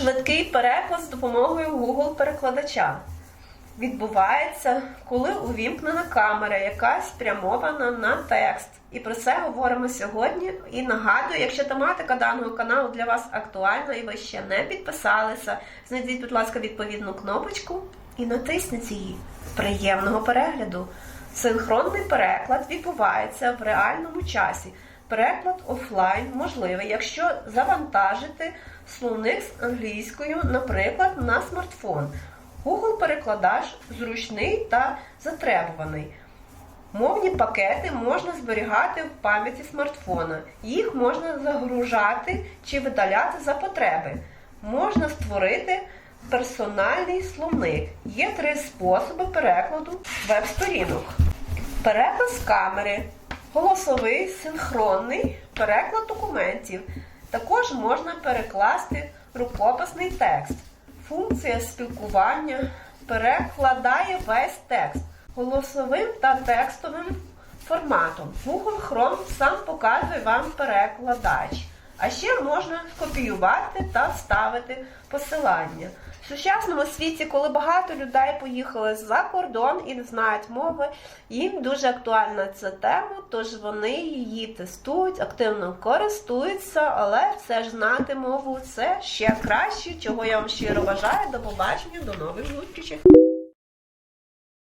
Швидкий переклад з допомогою Google перекладача відбувається, коли увімкнена камера, яка спрямована на текст. І про це говоримо сьогодні. І нагадую, якщо тематика даного каналу для вас актуальна і ви ще не підписалися, знайдіть, будь ласка, відповідну кнопочку і натисніть її. Приємного перегляду! Синхронний переклад відбувається в реальному часі. Переклад офлайн можливий, якщо завантажити словник з англійською, наприклад, на смартфон. Google перекладач зручний та затребуваний. Мовні пакети можна зберігати в пам'яті смартфона. Їх можна загружати чи видаляти за потреби. Можна створити персональний словник. Є три способи перекладу веб-сторінок. Переклад з камери, голосовий, синхронний, переклад документів. Також можна перекласти рукописний текст. Функція спілкування перекладає весь текст голосовим та текстовим форматом. Google Chrome сам показує вам перекладач. А ще можна копіювати та вставити посилання. В сучасному світі, коли багато людей поїхали за кордон і не знають мови, їм дуже актуальна ця тема, тож вони її тестують, активно користуються, але все ж знати мову це ще краще, чого я вам щиро бажаю. До побачення, до нових зустрічей.